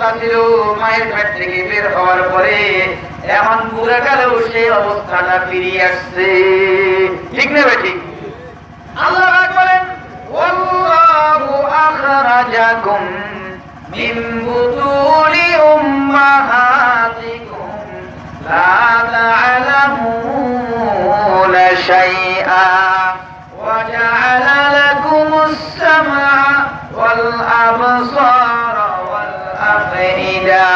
অবস্থা ছিল মায়ের পেট থেকে বের হওয়ার পরে এমন পুরা কালেও সেই অবস্থাটা ফিরিয়ে আসছে। ঠিক না ঠিক? আল্লাহ বলেন, ওয়াল্লাহু আখরাজাকুম মিন বুতুনি উম্মাহাতিকুম লা তা'লামুনা শাইআ ওয়া জা'আলা লাকুমুস সাম'a ওয়াল আবসার والأفئدة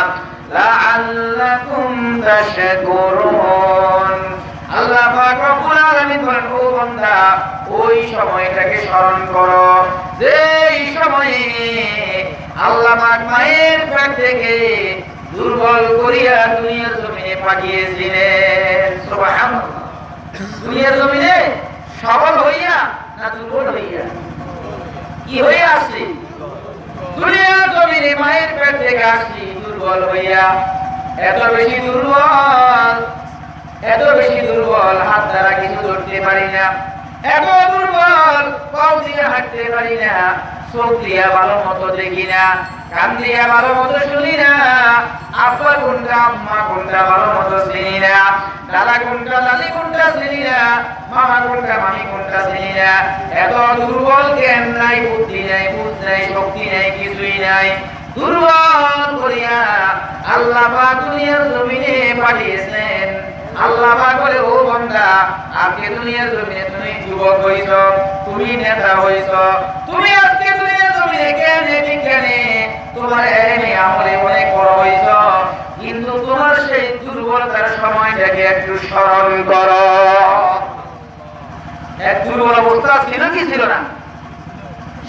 لعلكم تشكرون আল্লাহ পাক রব্বুল আলামিন বলেন ও বান্দা ওই সময়টাকে স্মরণ করো যে এই সময়ে আল্লাহ পাক মায়ের পেট থেকে দুর্বল করিয়া দুনিয়ার জমিনে পাঠিয়েছিলেন সুবহানাল্লাহ দুনিয়ার জমিনে সবল হইয়া না দুর্বল হইয়া কি হইয়া আসছি দুনিয়ার জমিনে মায়ের পেট থেকে দুর্বল হইয়া এত বেশি দুর্বল, এত বেশি দুর্বল, হাত দ্বারা কিছু ধরতে পারি না। এত দুর্বল পাও দিয়ে হাঁটতে পারি না। চোখ দিয়া ভালো মতো দেখি না, কান দিয়া ভালো মতো শুনি না আব্বা কোনটা আম্মা কোনটা ভালো মতো চিনি না। দাদা কোনটা দাদি কোনটা চিনি না মামা কোনটা মামি কোনটা চিনি না। এত দুর্বল জ্ঞান নাই, বুদ্ধি নাই বুঝ নাই, শক্তি নাই, কিছুই নাই। দুর্বল করিয়া আল্লাহ পাক দুনিয়ার জমিনে পাঠিয়েছেন। আল্লাহ পাক বলে, ও বান্দা, আজকে দুনিয়ার জমিনে তুমি যুবক হইছ, তুমি নেতা হইছ, তুমি জমিনে জ্ঞানে বিজ্ঞানে তোমার এলেমে আমলে অনেক বড় হইছ কিন্তু তোমার সেই দুর্বলতার সময়টাকে একটু স্মরণ করো। এক দুর্বল অবস্থা ছিল কি ছিল না?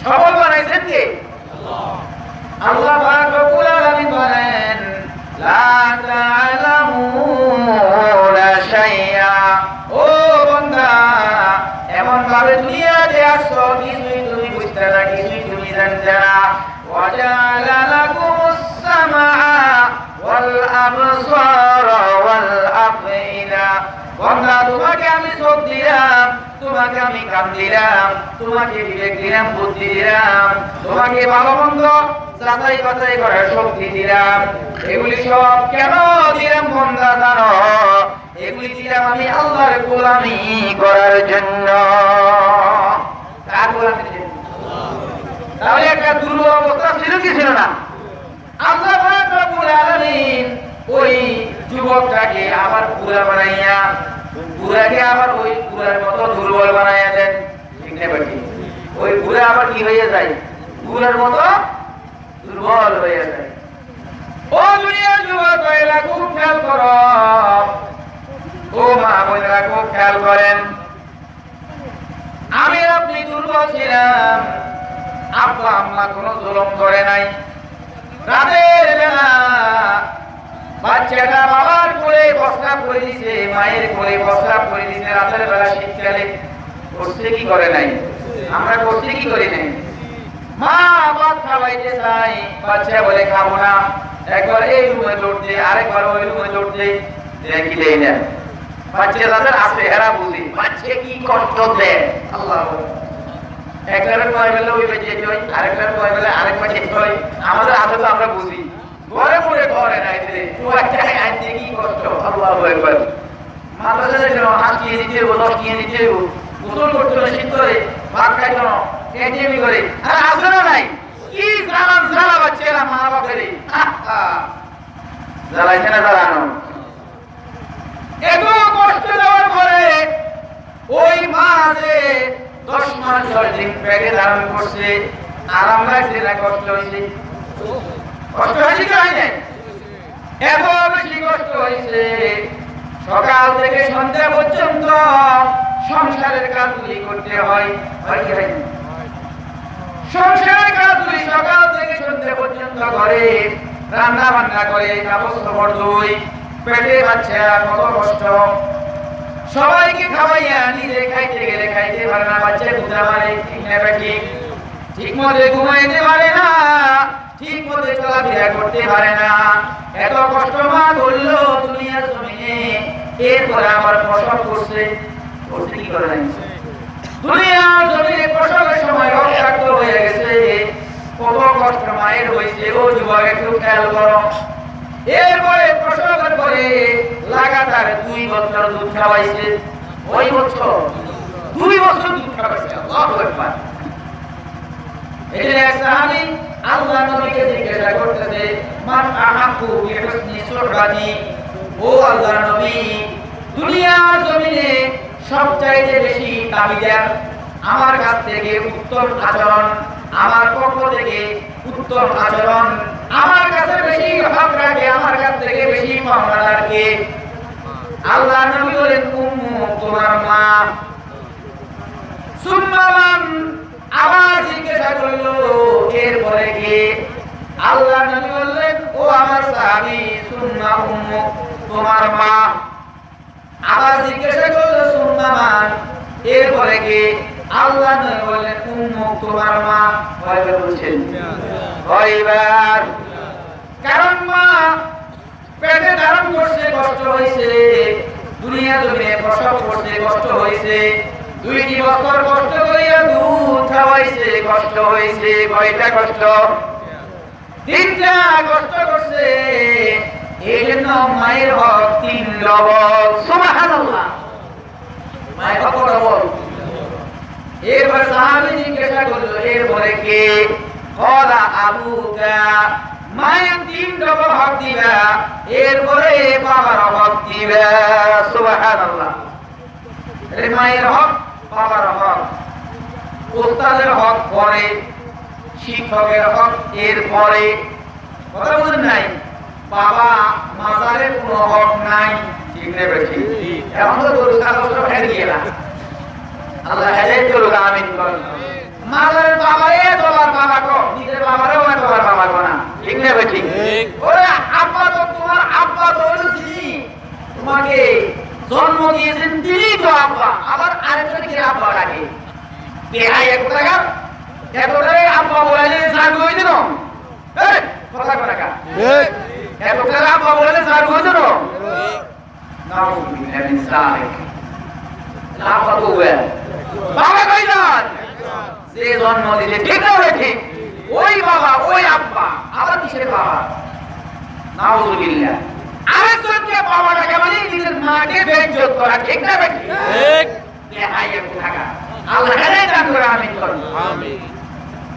সবল বানাইছেন কে? আল্লাহ। পাক রব্বুল আলামিন বলেন, লা তোমাকে বিবেক বুদ্ধি দিলাম। তোমাকে ভালো মন্দ যাচাই বাছাই করার শক্তি দিলাম। এগুলি সব কেন দিলাম বন্দা জানো? এগুলি দিলাম আমি আল্লাহর গোলামি করার জন্য? তাহলে একটা দুর্বল অবস্থা ছিল কি ছিল না? আল্লাহ রব্বুল ওই যুবকটাকে আবার পুরা বানাইয়া, পুরাকে আবার ওই পুরার মতো দুর্বল বানাইয়া দেন। ওই পুরা আবার কি হয়ে যায়? পুরার মতো দুর্বল হয়ে যায়। ও মা বোনেরা খেয়াল করেন। আমি আপনি দুর্বল ছিলাম। আব্বা, আম্মা কোনো জুলুম করে নাই। রাতের বেলা বাচ্চাটা বাবার কোলে বস্তা করে দিছে, মায়ের কোলে বস্তা করে দিছে, রাতের বেলা শীতকালে করছে কি করে নাই? আমরা করছি কি করি নাই? মা ভাত খাওয়াইতে চাই, বাচ্চা বলে খাব না। একবার এই রুমে দে আরেকবার ওই রুমে দে দেখি দেই না। বাচ্চা তাদের আছে, এরা বুঝি। বাচ্চা কি কষ্ট দেয়? আল্লাহ। একটার কয় বেলা ওই বেঁচে হয় আরেকটার কয় বেলা আরেক বেঁচে হয় আমাদের হাতে তো আমরা বুঝি। ঘরে ঘরে নাই রে একটা আনতে কি কষ্ট আল্লাহ একবার মাদ্রাসাতে যেন হইব, দশ দিতে হইব। গোসল করতে করে, ভাত খাইতে না আর আসবে না নাই। কি জ্বালান, জ্বালা বাচ্চারা মা না ওই মা যে দশ মাস দশ দিন ধারণ করছে আরাম লাগছে না কষ্ট হয়েছে এত বেশি সকাল থেকে সন্ধ্যা পর্যন্ত সংসারের কাজগুলি করতে হয়। সংসারের কাজগুলি সকাল থেকে সন্ধ্যা পর্যন্ত করে রান্না বান্না করে কাপড় কাপড় ধুই, পেটে বাচ্চা কত কষ্ট। সবাইকে খাওয়াইয়া নিজে খাইতে গেলে খাইতে পারে না বাচ্চা দুধা মারে ঠিক না ঠিক। মতো ঘুমাইতে পারে না। ঠিক মতো চলাফেরা করতে পারে না। এত কষ্ট মা করল দুনিয়ার জমিনে। এরপরে আবার প্রসব করছে। করছে কি করে নাই। দুনিয়ার জমিনে প্রসবের সময় রক্তাক্ত হয়ে গেছে। কত কষ্ট মায়ের হয়েছে। ও যুবক একটু খেয়াল করো। এরপরে প্রসবের পরে লাগাতার দুই বছর দুধ খাওয়াইছে। ওই বছর? দুই বছর দুধ খাওয়াইছে। আল্লাহু আকবার। এখানে এক সাহাবী আল্লাহ নবীকে জিজ্ঞাসা করতেছে মান আহাকু বিহুসনি সুহবাতি ও আল্লাহর নবী, দুনিয়ার জমিনে সবচাইতে বেশি দাবিদার আমার কাছ থেকে উত্তম আচরণ, আমার পক্ষ থেকে উত্তম আচরণ, আমার কাছে বেশি হক রাখে, আমার কাছ থেকে বেশি পাওনাদার কে আল্লাহ নবী বলেন, উম্মু, তোমার মা। সুম্মান আবার জিজ্ঞাসা করল এরপরে কি? আল্লাহ নবী বললেন, ও আমার সাহাবী, সুম্মা উম্মু, তোমার মা। আবার জিজ্ঞাসা করল, সুম্মা মান? এরপরে কি? আল্লাহ নবী বললেন, উম্মু, তোমার মা। কয়বার বলছেন। কয়বার কারণ মা পেটে ধারণ করছে, কষ্ট হয়েছে, দুনিয়া জমিনে প্রসব করছে, কষ্ট হয়েছে। দুইটি বছর কষ্ট করিয়া দুধ খাওয়াইছে, কষ্ট হয়েছে কয়টা কষ্ট? তিনটা কষ্ট করছে। এই জন্য মায়ের হক তিন ডবল। সুবহানাল্লাহ। মায়ের হক ডবল? এরপর সাহাবী জিজ্ঞাসা করল, এরপরে কে? কলা আবুকা। মায়ের তিন ডবল হক দিবা, এরপরে বাবার হক দিবা। সুবহানাল্লাহ। মায়ের হক বাবার হক উস্তাদের হক পরে শিক্ষকের হক এর পরে। কথা বুঝেন নাই? বাবা মাজারের কোনো হক নাই। ঠিক নেবে ঠিক এখন তো গরু ছাগল সব হেরে গেলা আল্লাহ হেরে চলুক আমিন করেন মাজারের বাবারে তোমার বাবা কো নিজের বাবারেও না তোমার বাবা কো না। ঠিক নেবে ঠিক ঠিক। ওরে আব্বা তো তোমার আব্বা তো তোমাকে জন্ম দিয়েছেন তিনি তো আব্বা। আবার আরেকজনকে আব্বা ডাকে। দেহাই এক টাকা এত টাকা আব্বা বলে যে সার হয়ে কথা কা আব্বা বাবা কই যান? যে জন্ম দিলে ঠিক না ওই ঠিক। ওই বাবা ওই আব্বা। আবার কিসের বাবা? নাউযুবিল্লাহ আরেকজনকে ডাকা মানে নিজের মাকে বেজ্জত করা ঠিক না বেটি? ঠিক। দেহাই এক টাকা আল্লাহ দান করে আমিন করুন। আমিন।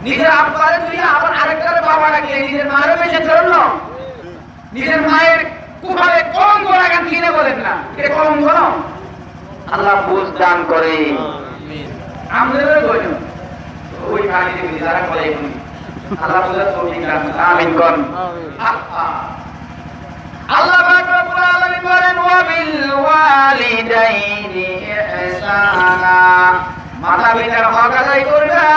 নিজের আব্বারে তুই আবার আরেকটার বাবা ডাকিয়ে নিজের মারও বেঁচে চলল নিজের মায়ের কুফারে কলঙ্ক লাগান কিনে বলেন না? এটা কলঙ্ক না আল্লাহ বুঝ দান করে। আমাদের বলেন ওই দেখি যারা করে আল্লাহ বুঝার তৌফিক দান করুন। আমিন কর আল্লাহ পাক রব্বুল আলামিন বলেন ওয়া বিল ওয়ালিদাইনি ইহসানা। মাতা পিতার হক আদায় করবা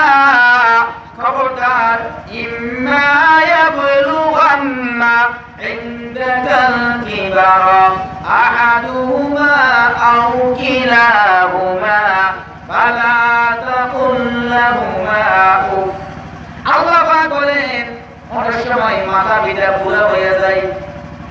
খবরদার, ইম্মা ইয়াবলুগান্না ইনদাকাল কিবারা আহাদুহুমা আও কিলাহুমা ফালা তাকুল লাহুমা আল্লাহ পাক বলেন, অনেক সময় মাতা পিতা বুড়া হয়ে যায়।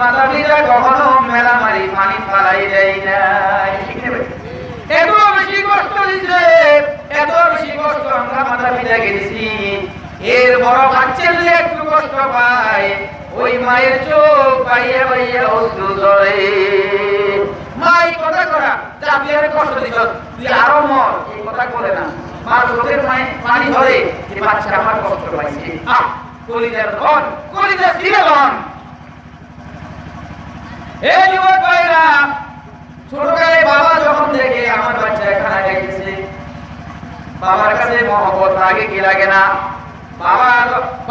মাতা পিতা কখনো মেলা মারি, পানি ফালাই দেয় নাই? এত বেশি কষ্ট দিছে, এত বেশি কষ্ট আমরা মাতা দিছি এর বড় বাচ্চার যে একটু কষ্ট পায়, ওই মায়ের চোখ পাইয়া পাইয়া অশ্রু ধরে। মাই, কথা করা আর কষ্ট দিছ তুই আরও মর, এই কথা করে না। মার চোখের মায়ে পানি ধরে যে বাচ্চা আমার কষ্ট পাইছে। আহ, কলিজার ধন, কলিজার ছিঁড়ে ধন। এই যুবক ভাইরা, ছোটকালে বাবা যখন দেখে আমার বাচ্চা খানা খাইতেছে বাবার কাছে মহব্বত লাগে কি লাগে না? বাবা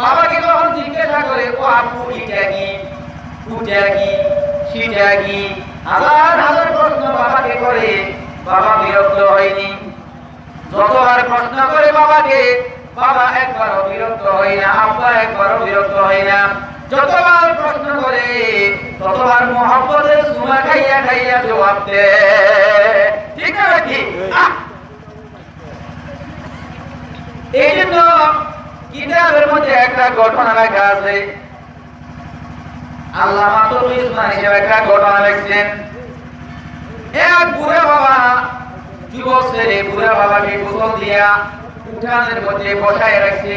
বাবাকে যখন জিজ্ঞাসা করে, ও আপু, এটা কি? উটা কি? কি? হাজার হাজার প্রশ্ন বাবাকে করে, বাবা বিরক্ত হয়নি। যতবার প্রশ্ন করে বাবাকে, বাবা একবারও বিরক্ত হয় না, আব্বা একবারও বিরক্ত হয় না। যতবার প্রশ্ন করে, ততবার মোহাম্মদের সুমা খাইয়া খাইয়া জবাব দে। ঠিক না নাকি! এই জন্য কিতাবের মধ্যে একটা ঘটনা লেখা আছে। আল্লাহ মাতুল ইসলাম হিসেবে একটা ঘটনা লিখছেন। এক বুড়া বাবা, যুবক ছেলে, বুড়া বাবাকে গোসল দিয়া উঠানের মধ্যে বসায় রাখছে।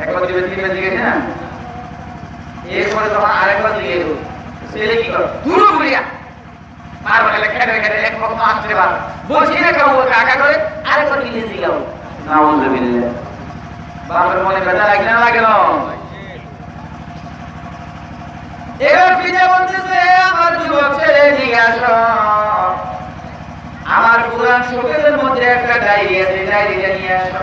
একবার দিবে খেটে এক কাকা করে মনে ব্যথা লাগে না লাগে না? এবার ফিরে বলতেছে, আমার ছেলে দিকে আসো। আমার পুরান শোকের মধ্যে একটা ডায়েরি আছে, ডায়েরিটা নিয়ে আসো।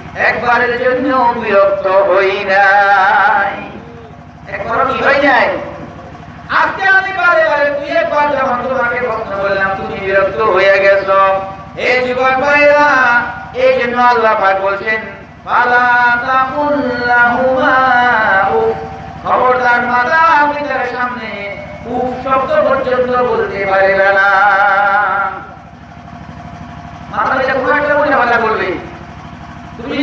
একবারের জন্য বিরক্ত হই নাই। কি হয়ে যায় আজকে আমি বারে বারে তুই একবার যখন তোমাকে প্রশ্ন করলাম, তুমি বিরক্ত এই যুবক এই জন্য আল্লাহ বলছেন খবরদার মাতা পিতার সামনে উফ শব্দ পর্যন্ত বলতে পারবে না মাথা পিতা কোনো একটা মনে ভালো বলবে তুমি যদি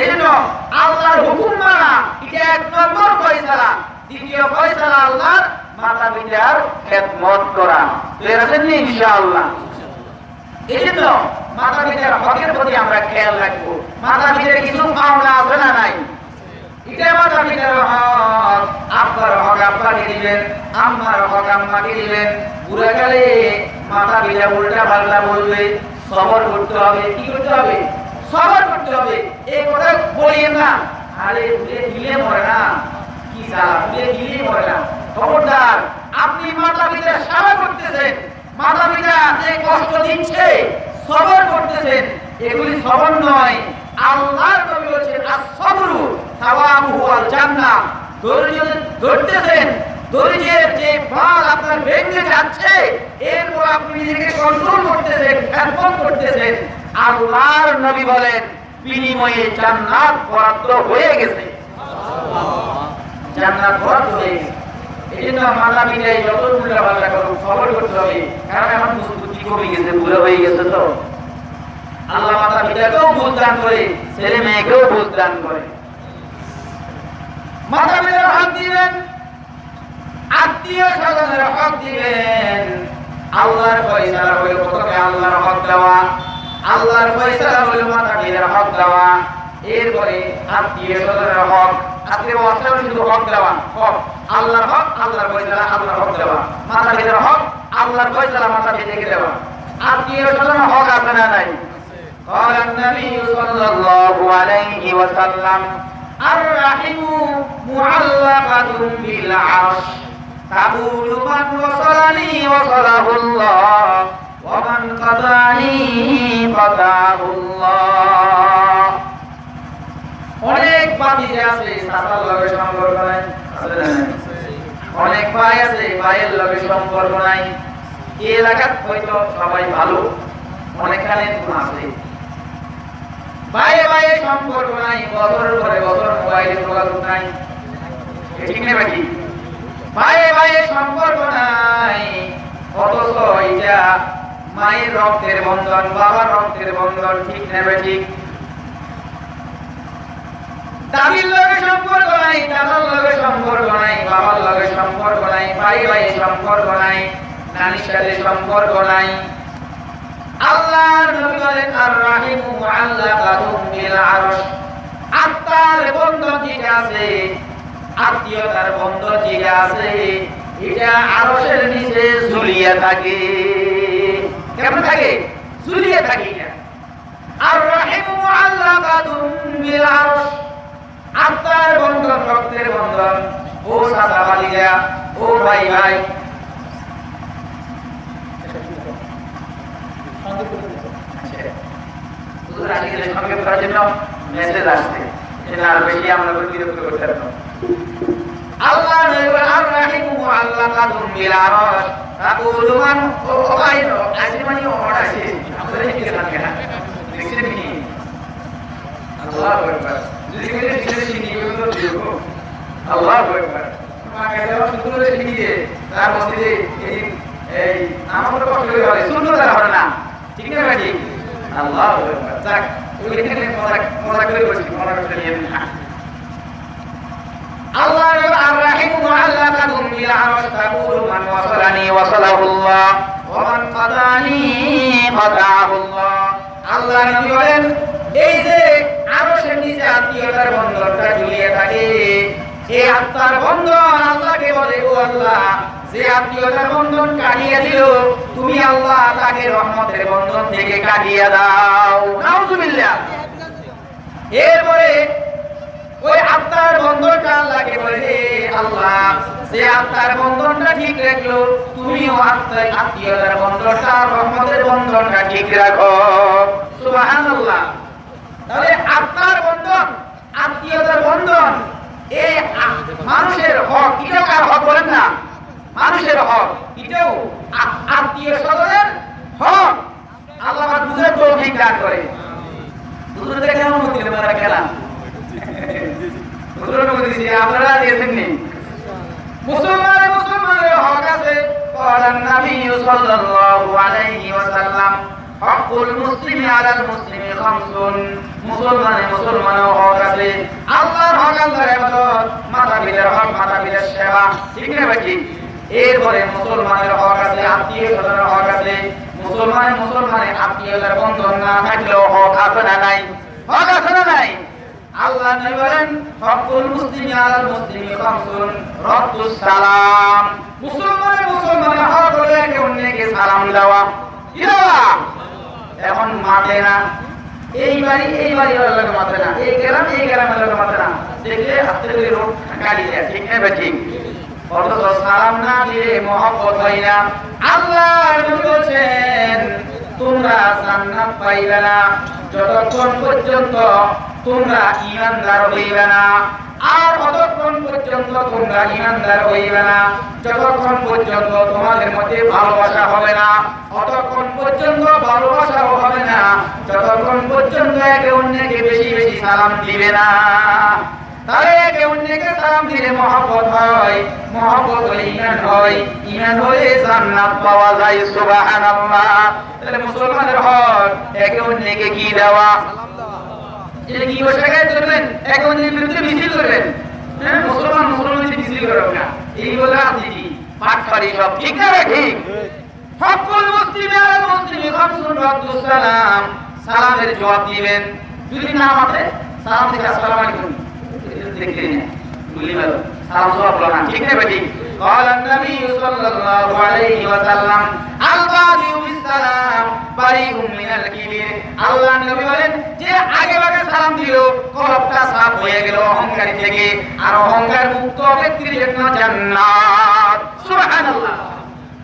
এই জন্য আল্লাহর হুকুম মানা, এটা এক নম্বর ফয়সালা। দ্বিতীয় ফয়সালা আল্লাহর মাতা পিতার খেদমত করা। এর আছেন ইনশাআল্লাহ? এই জন্য মাতা পিতার হকের প্রতি আমরা খেয়াল রাখব। মাতা পিতার কিছু পাওনা আছে না নাই? এটা মাতা পিতার হক। আব্বার হক আব্বাকে দিবেন আম্মার হক আম্মাকে দিবেন। বুড়া কালে মাতা পিতা উল্টা পাল্টা বলবে, সবর করতে হবে, কি করতে হবে? সবর করতে হবে। এই কথা বলিয়েন না। আরে ভুলে দিলে মরে না। কি সালা, ভুলে দিলে মরে না। খবরদার, আপনি মাতা পিতার সেবা করতেছেন। মাতা পিতা যে কষ্ট দিচ্ছে, সবর করতেছেন। এগুলি সবর নয়। আল্লাহর নবী বলেছেন as-sabru সাওয়াবুহু আল জান্নাহ ধৈর্য ধরতেছেন, ধৈর্যের যে ফল আপনার ভেঙে যাচ্ছে, এরপর আপনি নিজেকে কন্ট্রোল করতেছেন, খেদমত করতেছেন। আল্লাহর নবী বলেন, বিনিময়ে জান্নাত বরাদ্দ হয়ে গেছে। জান্নাত বরাদ্দ হয়ে গেছে। আল্লাহ ছেলে মেয়েকেও করে। দিবেন, আত্মীয় স্বজনের দিবেন। আল্লাহর হক দেওয়া? আল্লাহর ফয়সালা হলো মাতা পিতার হক দেওয়া এরপরে আত্মীয় স্বজনের হক আত্মীয় অস্ত্র শুধু হক দেওয়া হক আল্লাহর হক আল্লাহর ফয়সালা আল্লাহর হক দেওয়া মাতা পিতার হক আল্লাহর ফয়সালা মাতা পিতাকে দেওয়া আত্মীয় স্বজনের হক আছে না নাই قال النبي صلى الله عليه وسلم الرحم معلقة بالعرش تقول من وصلني وصله الله ومن قطعني قطعه الله অনেক বাতি যে আছে সাতার লগে সম্পর্ক নাই আছে না নাই? অনেক ভাই আছে ভাইয়ের লগে সম্পর্ক নাই এই এলাকাত হয়তো সবাই ভালো অনেকখানে গুণ আছে ভাইয়ে ভাইয়ে সম্পর্ক নাই বছরের পরে বছর মোবাইলে যোগাযোগ নাই এ ঠিক নেবে কি ভাইয়ে ভাইয়ে সম্পর্ক নাই অথচ এটা মায়ের রক্তের বন্ধন, বাবার রক্তের বন্ধন, ঠিক নেবে ঠিক? দাদির লগে সম্পর্ক নাই, দাদার লগে সম্পর্ক নাই, বাবার লগে সম্পর্ক নাই ভাই ভাই সম্পর্ক নাই, নানির সাথে সম্পর্ক নাই। আল্লাহর নবী বলেন আর রাহিমু মুআল্লাকাতুম বিল আরশ। আত্মার বন্ধন আছে, আত্মীয়তার বন্ধন যেটা আছে, এটা আরশের নিচে ঝুলিয়ে থাকে। কেমন থাকে? ঝুলিয়ে থাকে আর রাহিমু মুআল্লাকাতুম বিল আরশ। আত্মার বন্ধন, রক্তের বন্ধন। ও সাদা বালিরা ও ভাই ভাই। মেসেজ আসছে। আর বেশি আমরা বিরক্ত আল্লাহ আর রাহিমু আল্লাহ কাদুম মান মানে কি কি আল্লাহ আকবার যদি মেরে ছেলে শিখি তো দিও আল্লাহ আকবার আমাকে দেওয়া শুরু করে শিখি দিয়ে তার মধ্যে এই হবে না ঠিক ভাই আল্লাহ আকবার যাক ওইখানে মজা মজা করে বলছি মজা করে নিয়ে না আল্লাহ আর রাহিম মুআল্লাকাতুম বিল আরশ মান ওয়াসালানি ওয়াসালাহুল্লাহ। ওয়া মান কাদানি আল্লাহ নবী বলেন, এই যে আরশের নিচে আত্মীয়তার বন্ধনটা ঝুলিয়ে থাকে, এই আত্মার বন্ধন আল্লাহকে বলে, ও আল্লাহ, যে আত্মীয়তার বন্ধন কাটিয়ে দিল, তুমি আল্লাহ তাকে রহমতের বন্ধন থেকে কাটিয়ে দাও। নাউজুবিল্লাহ। এরপরে ওই আত্মার বন্ধনটা আল্লাহকে বলে আল্লাহ। যে আত্মার বন্ধনটা ঠিক রাখল, তুমিও আত্মার আত্মীয়তার বন্ধনটা, রহমতের বন্ধনটা ঠিক রাখো। সুবহানাল্লাহ। তাহলে আত্মার বন্ধন, আত্মীয়তার বন্ধন এই মানুষের হক এটাও কার হক বলেন না? মানুষের হক, এটাও আত্মীয় স্বজনের হক। আল্লাহ বুঝার তৌফিক দান করে। হুজুরদের কেমন হতে পারে খেলা? আপনারা দিয়েছেন নি মুসলমানের মুসলমানের হক আছে قال النبي صلى الله عليه وسلم حق المسلم على المسلم خمس মুসলমানের মুসলমানের হক আছে আল্লাহর হক আল্লাহর ইবাদত মাতা পিতার হক মাতা পিতার সেবা ঠিক না ভাই এরপরে মুসলমানের হক আছে আত্মীয় স্বজনের হক আছে মুসলমানের মুসলমানের আত্মীয়তার বন্ধন না থাকলেও হক আছে না নাই হক আছে না নাই আল্লাহ নবী বলেন হকুল মুসলিমি আলাল মুসলিমি সালাম। মুসলমানের মুসলমানের হক একে অন্যকে সালাম দেওয়া। এখন মাতে না। এই বাড়ি এই বাড়ি লোক মাতে না। এই গ্রাম, এই গ্রামের লোক মাতে না। দেখলে আস্তে করে গাড়ি ঠিক না সালাম না দিয়ে মহব্বত হয় না। আল্লাহ বলছেন তোমরা জান্নাত পাইবে না। যতক্ষণ পর্যন্ত তোমরা ইমানদার হইবে না। আর অতক্ষণ পর্যন্ত তোমরা ইমানদার হইবে না। যতক্ষণ পর্যন্ত তোমাদের মধ্যে ভালোবাসা হবে না। অতক্ষণ পর্যন্ত ভালোবাসাও হবে না। যতক্ষণ পর্যন্ত একে অন্যকে বেশি বেশি সালাম দিবে না। একে অন্যকে সালাম দিলে মহব্বত হয়, মহব্বত হলে ইমান হয়। ইমান হলে জান্নাত পাওয়া যায়, সুবহানাল্লাহ। তাহলে মুসলমানের হক, একে অন্যকে কি দেওয়া? এটা কি একে অন্যের বিরুদ্ধে মিছিল করবেন। হ্যাঁ মুসলমান মিছিল না। পাট পারি সব ঠিক না ঠিক। সকল সালামের জবাব দিবেন। যদি না মাথে সালাম থেকে আসসালামু আলাইকুম। দেখতে নেই গুলি মারো সালাম জবাব হলো না ঠিক না বেটি قال النبي صلى الله عليه وسلم البادئ بالسلام بريء من الكبير আল্লাহ নবী বলেন যে আগে আগে সালাম দিল কলবটা সাফ হয়ে গেল অহংকারী থেকে আর অহংকার মুক্ত ব্যক্তির জন্য জান্নাত সুবহানাল্লাহ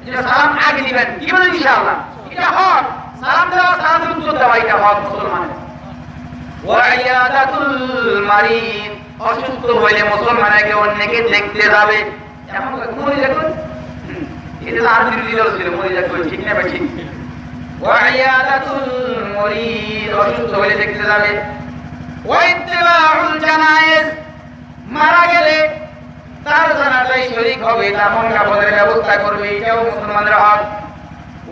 এটা সালাম আগে দিবেন কি বলেন ইনশাআল্লাহ এটা হক সালাম দেওয়া সালাম উত্তর দেওয়া এটা হক মুসলমানের ওয়াইয়াদাতুল মারিদ অসুস্থ হইলে মুসলমান একে অন্যকে দেখতে যাবে। এখন ঠিক না অসুস্থ দেখতে যাবে। মারা গেলে তার হবে ব্যবস্থা করবে, এটাও মুসলমানদের হক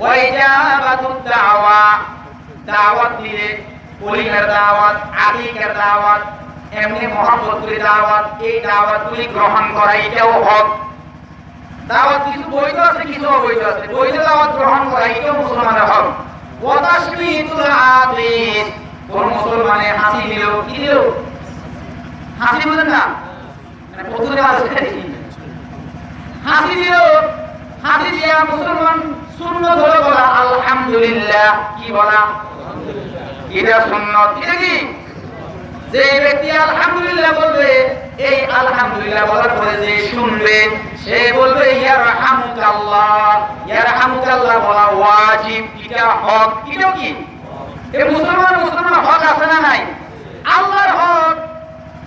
ওয়াইজাবাতুদ দাওয়া, দাওয়াত দাওয়াত এমনি করে দাওয়াত, এই দাওয়াতগুলি গ্রহণ করা এটাও হক। দাওয়াত কিছু বৈধ আছে, কিছু অবৈধ আছে। বৈধ দাওয়াত গ্রহণ করা এটাও মুসলমানের হক। হাসি না? মানে হাসি হাসি দিয়া মুসলমান বলা, আলহামদুলিল্লাহ। কি বলা? এটা সুন্নত। এটা কি? যে ব্যক্তি আলহামদুলিল্লাহ বলবে, এই আলহামদুলিল্লাহ বলার পরে যে শুনবে, সে বলবে, ইয়ারহামুকাল্লাহ। ইয়ারহামুকাল্লাহ বলা ওয়াজিব, এটা হক, এটাও কি? এ মুসলমান মুসলমান হক আছে না নাই? আল্লাহর হক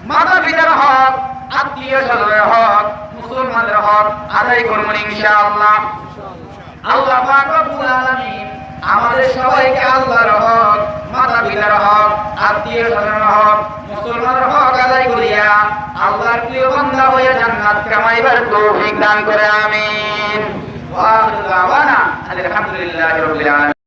মাতা পিতার হক আত্মীয় স্বজনের হক, মুসলমানদের হক, আদায় করবেন ইনশাআল্লাহ। আল্লাহ পাক রব্বুল আলামিন আমাদের সবাইকে আল্লাহর হক মাতা পিতার হক আত্মীয় স্বজনের হক মুসলমানের হক আদায় করিয়া আল্লাহর প্রিয় বান্দা হয়ে জান্নাত কামাইবার তৌফিক দান করে, আমিন। ওয়া আখিরু দাওয়ানা আলহামদুলিল্লাহ